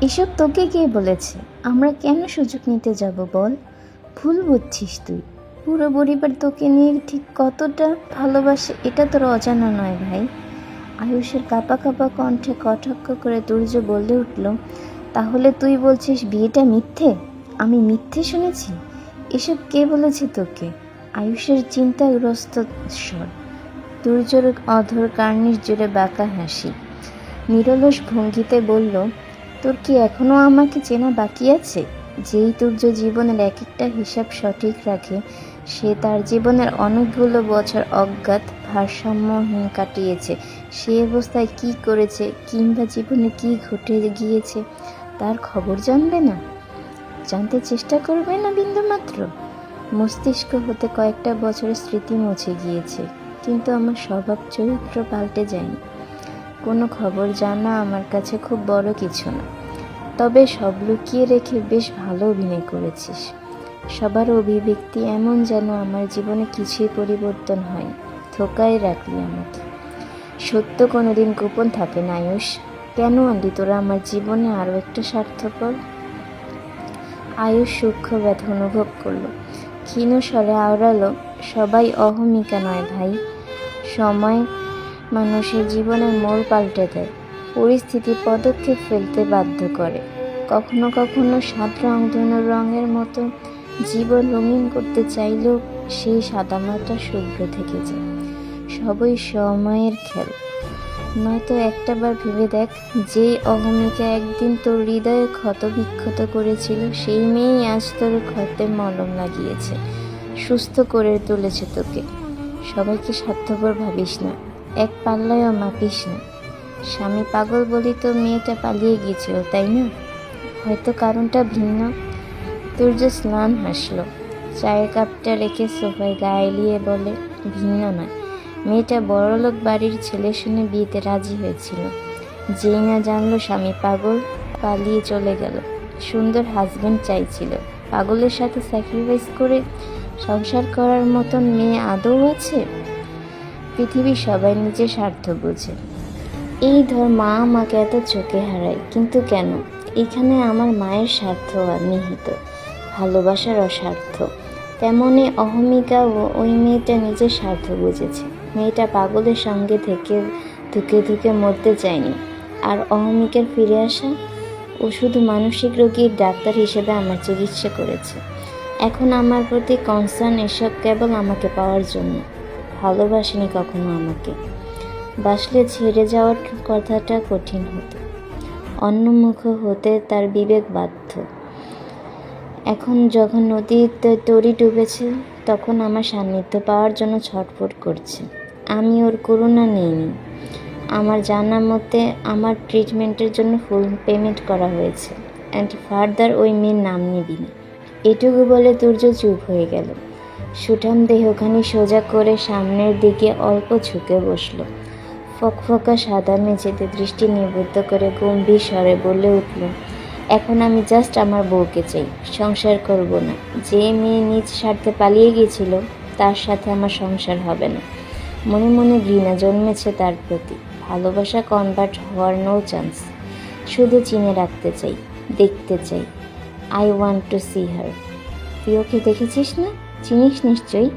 এসব তোকে কে বলেছে? আমরা কেন সুযোগ নিতে যাব বল? ভুল বুঝছিস তুই। পুরো পরিবার তোকে নিয়ে ঠিক কতটা ভালোবাসে এটা তোর অজানা নয় ভাই। আয়ুষের কাপা কাপা কণ্ঠে কটাক্ষ করে দুর্য বলে উঠল, তাহলে তুই বলছিস বিয়েটা মিথ্যে? আমি মিথ্যে শুনেছি? এসব কে বলেছে তোকে? আয়ুষের চিন্তাগ্রস্ত স্বর। দুর্যর অধর কার্নিশ জুড়ে বাঁকা হাসি। নিরলস ভঙ্গিতে বলল তোর কি এখনও আমাকে চেনা বাকি আছে? যেই তুর্য জীবনের এক একটা হিসাব সঠিক রাখে, সে তার জীবনের অনেকগুলো বছর অজ্ঞাত ভারসাম্যহীন কাটিয়েছে। সে অবস্থায় কি করেছে কিংবা জীবনে কি ঘটে গিয়েছে, তার খবর জানবে না? জানতে চেষ্টা করবে না বিন্দুমাত্র? মস্তিষ্ক হতে কয়েকটা বছরের স্মৃতি মুছে গিয়েছে, কিন্তু আমার স্বভাব চরিত্র পাল্টে যায়নি। কোনো খবর জানা আমার কাছে খুব বড় কিছু না। তবে সব লুকিয়ে রেখে বেশ ভালো অভিনয় করেছিস। সবার অভিব্যক্তি এমন যেন আমার জীবনে কিছুই পরিবর্তন হয় ধোকায় রাখলি আমাকে। সত্য কোনোদিন গোপন থাকে না, আয়ুষ। কেন আনলি তোরা আমার জীবনে আরও একটা স্বার্থপর? আয়ুষ সূক্ষ্ম ব্যথা অনুভব করল। ক্ষীণ স্বরে আওড়ালো, সবাই অহমিকা নয় ভাই। সময় মানুষের জীবনের মোড় পাল্টে দেয়, পরিস্থিতি পদক্ষেপ ফেলতে বাধ্য করে। কখনো কখনো সাত রং ধনুর রঙের মতো জীবন রঙিন করতে চাইলেও সেই সাদামাটা শুভ্র থেকে যায়। সবই সময়ের খেল। নয়তো একটাবার ভেবে দেখ, যেই অহমিকা একদিন তোর হৃদয়ে ক্ষত বিক্ষত করেছিল, সেই মেয়েই আজ তোর ক্ষতে মলম লাগিয়েছে, সুস্থ করে তুলেছে তোকে। সবাইকে স্বার্থপর ভাবিস না। এক পাল্লায়ও মাপিস না। স্বামী পাগল বলি তো মেয়েটা পালিয়ে গিয়েছিল, তাই না? হয়তো কারণটা ভিন্ন। তোর যে স্নান হাসলো। চায়ের কাপটা রেখে সোফায় গায়ে এলিয়ে বলে, ভিন্ন নয় মেয়েটা বড়লোক বাড়ির ছেলে শুনে বিয়েতে রাজি হয়েছিল। যেই না জানলো স্বামী পাগল, পালিয়ে চলে গেল। সুন্দর হাজব্যান্ড চাইছিল। পাগলের সাথে স্যাক্রিফাইস করে সংসার করার মতন মেয়ে আদৌ আছে? পৃথিবীর সবাই নিজের স্বার্থ বোঝে। এই ধর মা আমাকে এত চোখে হারায়, কিন্তু কেন? এখানে আমার মায়ের স্বার্থ নিহিত, ভালোবাসার অস্বার্থ। তেমনি অহমিকা ও ওই মেয়েটা নিজের স্বার্থ বুঝেছে। মেয়েটা পাগলের সঙ্গে থেকে ধুকে ধুকে মরতে চায়নি। আর অহমিকার ফিরে আসা ও শুধু মানসিক রোগীর ডাক্তার হিসেবে আমার চিকিৎসা করেছে। এখন আমার প্রতি কনসার্ন এসব কেবল আমাকে পাওয়ার জন্য। ভালোবাসেনি কখনো আমাকে। বাসলে ছেড়ে যাওয়ার কথাটা কঠিন হতো। অন্যমুখ হতে তার বিবেক বাধ্য। এখন যখন নদীতে তরি ডুবেছে, তখন আমার সান্নিধ্য পাওয়ার জন্য ছটফট করছে। আমি ওর করুণা নেইনি। আমার জানা মতে আমার ট্রিটমেন্টের জন্য ফুল পেমেন্ট করা হয়েছে। অ্যান্ড ফার্দার ওই মেয়ের নাম নিবি না এটুকু বলে তুর্য চুপ হয়ে গেল। সুঠাম দেহখানি সোজা করে সামনের দিকে অল্প ঝুঁকে বসল। ফকফকা সাদা মেঝেতে দৃষ্টি নিবদ্ধ করে গম্ভীর স্বরে বলে উঠল, এখন আমি জাস্ট আমার বউকে চাই, সংসার করব না। যে মেয়ে নিজ স্বার্থে পালিয়ে গিয়েছিল, তার সাথে আমার সংসার হবে না। মনে মনে ঘৃণা জন্মেছে তার প্রতি। ভালোবাসা কনভার্ট হওয়ার নো চান্স শুধু চিনে রাখতে চাই, দেখতে চাই। I want to see her তুই ওকে দেখেছিস না? চিনিস নিশ্চয়ই?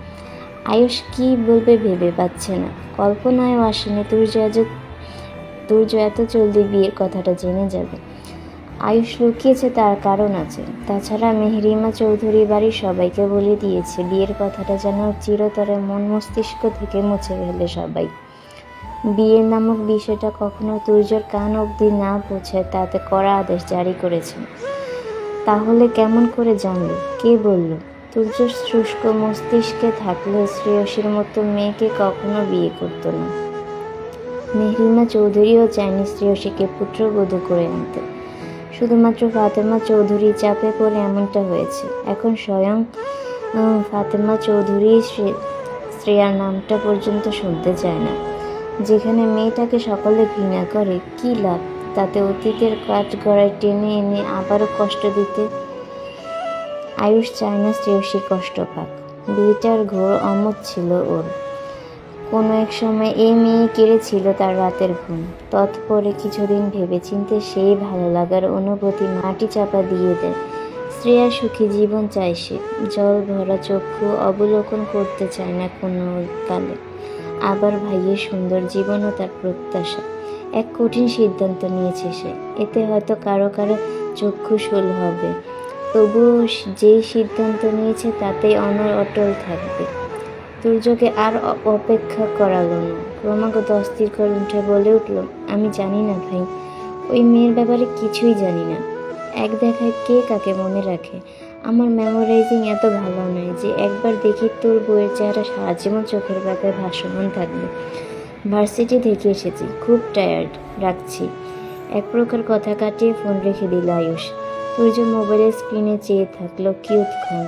আয়ুষ কি বলবে ভেবে পাচ্ছে না। কল্পনায়ও আসেনি তুর্য তুর্য এত জলদি বিয়ের কথাটা জেনে যাবে। আয়ুষ লুকিয়েছে তার কারণ আছে। তাছাড়া মেহরিমা চৌধুরী বাড়ির সবাইকে বলে দিয়েছে, বিয়ের কথাটা যেন চিরতরে মন মস্তিষ্ক থেকে মুছে ফেলে সবাই। বিয়ে নামক বিষয়টা কখনো তুর্যর কান অবধি না পৌঁছায়, তাতে কড়া আদেশ জারি করেছেন তাহলে কেমন করে জানলো কে বলল? তুর্য শুষ্ক মস্তিষ্কে থাকলে শ্রেয়সীর মতো মেয়েকে কখনো বিয়ে করতো না। মেহরিমা চৌধুরীও চায়নি শ্রেয়সীকে পুত্রবধূ করে আনতে। শুধুমাত্র ফাতেমা চৌধুরী চাপে পড়ে এমনটা হয়েছে। এখন স্বয়ং ফাতেমা চৌধুরী শ্রে- শ্রেয়ার নামটা পর্যন্ত শুনতে চায় না। যেখানে মেয়েটাকে সকলে ঘৃণা করে, কী লাভ? তাতে অতীতের কাঠগড়ায় টেনে এনে আবারও কষ্ট দিতে আয়ুষ চায় না শ্রেয়সী কষ্ট পাক। বিয়েটার ঘোর অমত ছিল ওর। কোনো এক সময় এই মেয়ে কেড়েছিল তার রাতের ঘুম। তৎপরে কিছুদিন ভেবেচিন্তে সেই ভালো লাগার অনুভূতি মাটি চাপা দিয়ে দেয়। শ্রেয়া সুখী জীবন চায় সে। জল ভরা চক্ষু অবলোকন করতে চায় না কোনো কালে আবার ভাইয়ের সুন্দর জীবনও তার প্রত্যাশা। এক কঠিন সিদ্ধান্ত নিয়েছে সে। এতে হয়তো কারও কারও চক্ষু শোল হবে। তবুও যেই সিদ্ধান্ত নিয়েছে তাতেই অনর অটল থাকবে। দুর্যোগে আর অপেক্ষা করালো না। ক্রমাগত অস্থির করে উঠে বলে উঠল, আমি জানি না ভাই, ওই মেয়ের ব্যাপারে কিছুই জানি না। এক দেখায় কে কাকে মনে রাখে? আমার মেমোরাইজিং এত ভালো নয় যে একবার দেখি তোর বইয়ের চেহারা সারা জীবন চোখের পাতায় ভাসমান থাকবে। ভার্সিটি থেকে এসেছি, খুব টায়ার্ড রাখছি। এক প্রকার কথা কাটিয়ে ফোন রেখে দিল আয়ুষ। সূর্য মোবাইলের স্ক্রিনে চেয়ে থাকল কিউৎক্ষণ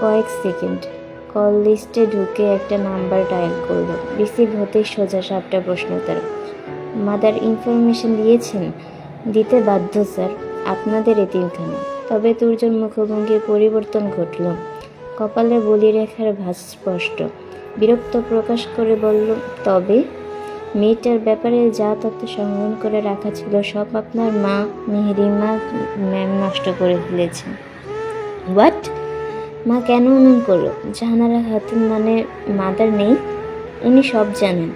কয়েক সেকেন্ড। কল লিস্টে ঢুকে একটা নাম্বার ডায়াল করল। রিসিভ হতেই সোজা সাপটা প্রশ্ন তার মাদার ইনফরমেশন দিয়েছেন? দিতে বাধ্য, স্যার। আপনাদের এতিমখানা তবে তুর্যর মুখভঙ্গির পরিবর্তন ঘটল। কপালে বলি রেখার ভাস স্পষ্ট। বিরক্ত প্রকাশ করে বলল, তবে? মেয়েটার ব্যাপারে যা তথ্য সংগ্রহ করে রাখা ছিল, সব আপনার মা মেহেরিমা ম্যাম নষ্ট করে ফেলেছেন। হোয়াট মা কেন এমন করল? জাহানারা খাতুন মানে মাদার নেই? উনি সব জানেন।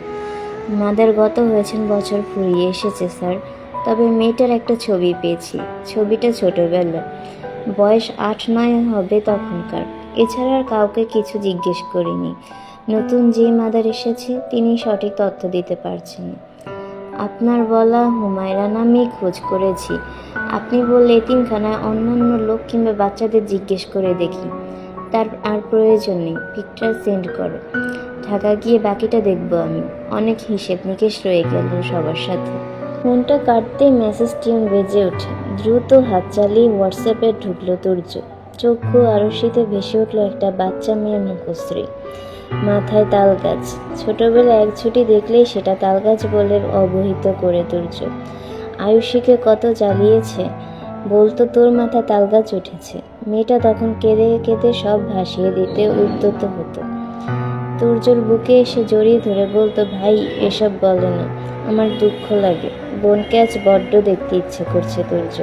মাদার গত হয়েছেন বছর ফুরিয়ে এসেছে, স্যার। তবে মেয়েটার একটা ছবি পেয়েছি। ছবিটা ছোটবেলা বয়স আট নয় হবে তখনকার। এছাড়া আর কাউকে কিছু জিজ্ঞেস করিনি। নতুন যে মাদার এসেছে, তিনি সঠিক তথ্য দিতে পারছেন। আপনার বলা হুমায়রা নামেই খোঁজ করেছি। আপনি বললে এতিমখানায় অন্যান্য লোক কিংবা বাচ্চাদের জিজ্ঞেস করে দেখি। তার আর প্রয়োজন নেই, পিকচার সেন্ড করো। ঢাকা গিয়ে বাকিটা দেখব আমি। অনেক হিসেব নিকেশ রয়ে গেল সবার সাথে। ফোনটা কাটতেই মেসেজ টিউন বেজে ওঠে। দ্রুত হাত চালিয়ে হোয়াটসঅ্যাপে ঢুকলো তুর্য। চক্ষু আরশিতে ভেসে উঠল একটা বাচ্চা মেয়ের মুখশ্রী। মাথায় তাল গাছ ছোটবেলায় এক ছুটি দেখলেই সেটা তাল গাছ বলে অবহিত করে তুর্য আয়ুষীকে কত জ্বালিয়েছে? বলতো তোর মাথা তাল গাছ উঠেছে। মেয়েটা তখন কেঁদে কেঁদে সব ভাসিয়ে দিতে উদ্যত হতো। তুর্যর বুকে এসে জড়িয়ে ধরে বলতো, ভাই, এসব বলে না। আমার দুঃখ লাগে। বোনকে আজ বড্ড দেখতে ইচ্ছে করছে তুর্য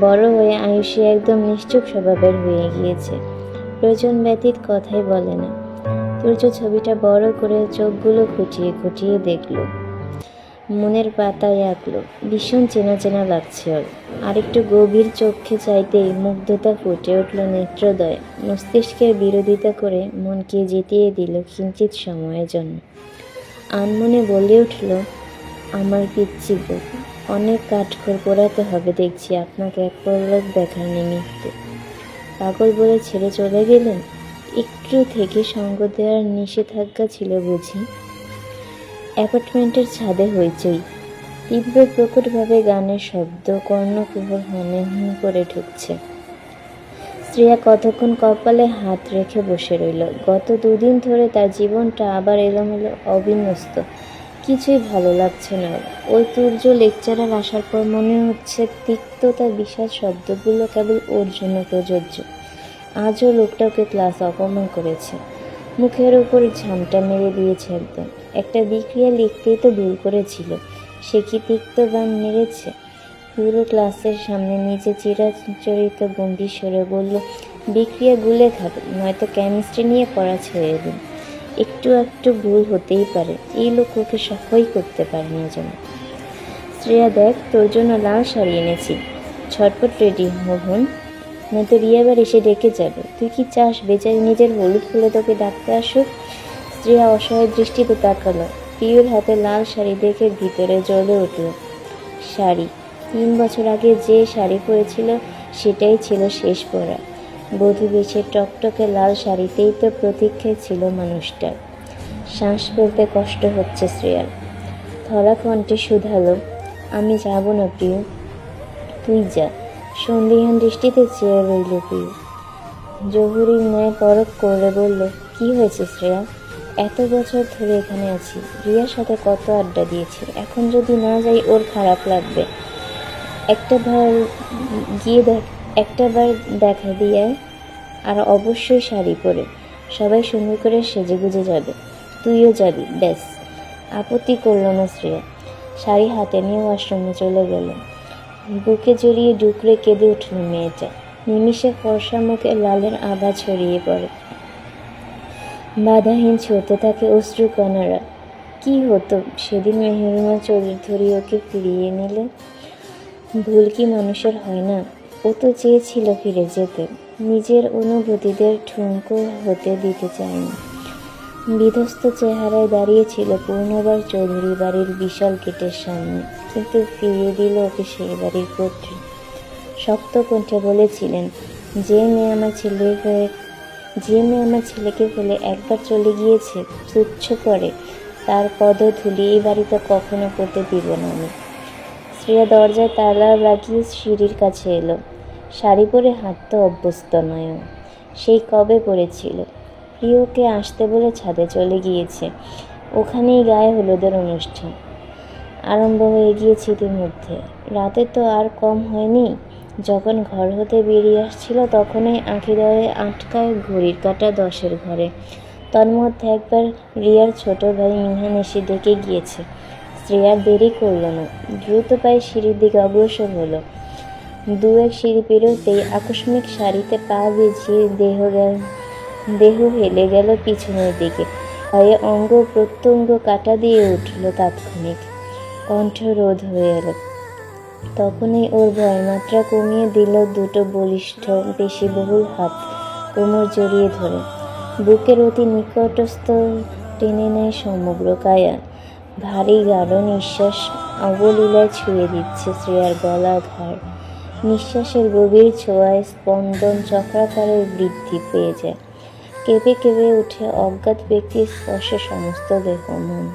বড় হয়ে আয়ুষী একদম নিশ্চুপ স্বভাবের হয়ে গিয়েছে। প্রয়োজন ব্যতীত কথাই বলে না। তুর্য ছবিটা বড় করে চোখগুলো খুঁটিয়ে খুঁটিয়ে দেখল। মনের পাতায় আঁকলো। ভীষণ চেনা চেনা লাগছে ওর। আরেকটু গভীর চোখে চাইতেই মুগ্ধতা ফুটে উঠল নেত্রদয়। মস্তিষ্কের বিরোধিতা করে মনকে জিতিয়ে দিল কিঞ্চিত সময়ের জন্য। আনমনে বলে উঠল, আমার পিচ্ছি বউ অনেক কাঠখড় পোড়াতে হবে দেখছি। আপনাকে এক পলক দেখার নিমিত্তে পাগল বলে ছেড়ে চলে গেলেন? একটু থেকে সঙ্গ দেওয়ার নিষেধাজ্ঞা ছিল বুঝি। অ্যাপার্টমেন্টের ছাদে হইচই। তীব্র প্রকটভাবে গানের শব্দ কর্ণকুহর হনে হন করে ঢুকছে শ্রেয়া কতক্ষণ কপালে হাত রেখে বসে রইল। গত দুদিন ধরে তার জীবনটা আবার এলোমেলো অবিন্যস্ত। কিছুই ভালো লাগছে না। ওই তুর্য লেকচারার আসার পর মনে হচ্ছে তিক্ততা বিষাদ শব্দগুলো কেবল ওর জন্য প্রযোজ্য। আজও লোকটা ওকে ক্লাস অপমান করেছে। মুখের ওপর ঝামটা মেরে দিয়েছে একদম। একটা বিক্রিয়া লিখতেই তো ভুল করেছিল। সে কি তিক্ত গান মেরেছে? পুরো ক্লাসের সামনে নিচে চিরাচরিত গম্ভীর সরে বলল, বিক্রিয়া গুলে খাবে, নয়তো কেমিস্ট্রি নিয়ে পড়া ছেড়ে দিন। একটু একটু ভুল হতেই পারে, এই লোক ওকে সহ্যই করতে পারে না যেন। শ্রেয়া দেখ, তোর জন্য লাল শাড়ি এনেছি। ছটপট রেডি, মোহন। নয়তো রিয়াবার এসে ডেকে যাবে। তুই কি চাস, বেচারি নিজের হলুদ ফুলে তোকে ডাকতে আসুক? শ্রেয়া অসহায় দৃষ্টিতে তাকালো। পিউর হাতে লাল শাড়ি দেখে ভিতরে জ্বলে উঠল। শাড়ি। তিন বছর আগে যে শাড়ি পরেছিল, সেটাই ছিল শেষ পরা। বধূ বেছে টকটকে লাল শাড়িতেই তো প্রতীক্ষায় ছিল মানুষটার শ্বাস ফেলতে কষ্ট হচ্ছে শ্রেয়ার। ধরা কণ্ঠে শুধালো, আমি যাব না প্রিয়। তুই যা। সন্দিহান দৃষ্টিতে চেয়ে রইল প্রিয় জহুরির ন্যায় পরক করে বলল, কি হয়েছে শ্রেয়া? এত বছর ধরে এখানে আছি। রিয়ার সাথে কত আড্ডা দিয়েছি। এখন যদি না যাই, ওর খারাপ লাগবে। একটা বার গিয়ে দেখ, একটা বার দেখা দিয়ে আর অবশ্যই শাড়ি পরে। সবাই সুন্দর করে সেজে গুজে যাবে। তুইও যাবি, ব্যাস। আপত্তি করল না শ্রেয়া। শাড়ি হাতে নিয়ে ওয়াশরুমে চলে গেল বুকে জড়িয়ে ডুকরে কেঁদে উঠল মেয়েটা। নিমিষে ফর্সা মুখে লালের আভা ছড়িয়ে পড়ে। বাধাহীন ছুঁতে থাকে অশ্রু কণারা। কি হতো? সেদিন মেহরুমা চৌধুরী ওকে ফিরিয়ে নিলে ভুল কি মানুষের হয় না? ও তো চেয়েছিল ফিরে যেতে। নিজের অনুভূতিদের ঠুনকো হতে দিতে চায়নি। বিধ্বস্ত চেহারায় দাঁড়িয়েছিল পূর্ণবার চৌধুরী বাড়ির বিশাল গেটের সামনে। কিন্তু ফিরিয়ে দিল ওকে সেই বাড়ির কর্ত্রী শক্ত কণ্ঠে বলেছিলেন, যে মেয়ে আমার ছেলে হয়ে, যে মেয়ে আমার ছেলেকে ফেলে একবার চলে গিয়েছে, তুচ্ছ করে, তার পদধূলি এই বাড়িতে কখনো করতে দিব না আমি। শ্রেয়া দরজায় তালা লাগিয়ে সিঁড়ির কাছে এলো। শাড়ি পরে হাঁটতে অভ্যস্ত নয় সেই কবে পড়েছিল? প্রিয়কে আসতে বলে ছাদে চলে গিয়েছে। ওখানেই গায়ে হলুদের অনুষ্ঠান। আরম্ভ হয়ে গিয়েছে ইতিমধ্যে রাতে তো আর কম হয়নি। যখন ঘর হতে বেরিয়ে আসছিল, তখনই আঁখিদয়ে আটকায় ঘড়ির কাঁটা দশের ঘরে। তন্মধ্যে একবার রিয়ার ছোট ভাই মিহান এসে ডেকে গিয়েছে। শ্রেয়ার দেরি করল না। দ্রুত পায়ে সিঁড়ির দিকে অগ্রসর হলো। দু এক সিঁড়ি পেরোতেই আকস্মিক শাড়িতে পা ভিজিয়ে দেহ দেহ হেলে গেল পিছনের দিকে। ভয়ে অঙ্গ প্রত্যঙ্গ কাটা দিয়ে উঠল তাৎক্ষণিক। কণ্ঠ রোধ হয়ে এলো। তখনই ওর ভয়মাত্রা কমিয়ে দিল দুটো বলিষ্ঠ পেশিবহুল হাত কোমর জড়িয়ে ধরে। বুকের অতি নিকটস্থ টেনে নেয় সমগ্র কায়া। ভারী গাঢ় নিঃশ্বাস অবলীলায় ছুঁয়ে দিচ্ছে শ্রেয়ার গলা ঘাড়। নিঃশ্বাসের গভীর ছোঁয়ায় স্পন্দন চক্রাকারে বৃদ্ধি পেয়ে যায়। কেঁপে কেঁপে উঠে অজ্ঞাত ব্যক্তির স্পর্শে সমস্ত দেহ মন।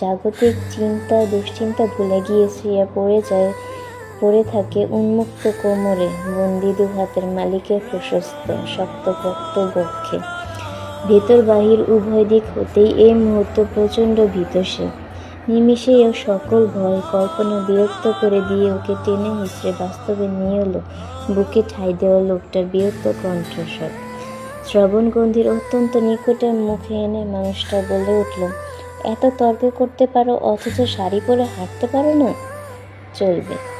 জাগতিক চিন্তা, দুশ্চিন্তা ভুলে গিয়ে শ্রেয়া পড়ে যায়, পড়ে থাকে উন্মুক্ত কোমরে, বন্দি দু হাতের মালিকের প্রশস্ত শক্তপোক্ত বক্ষে। ভেতর বাহির উভয় দিক হতেই এই মুহূর্ত প্রচণ্ড ভীত সে ও সকল ভয় কল্পনা বিরক্ত করে দিয়ে ওকে টেনে হিসড়ে বাস্তবে নিয়ে এলো, বুকে ঠাই দেওয়া লোকটার বিরক্ত কণ্ঠস্বর। শ্রবণগন্ধির অত্যন্ত নিকটে মুখে এনে মানুষটা বলে উঠল, এত তর্ক করতে পারো, অথচ শাড়ি পরে হাঁটতে পারো না? চলবে।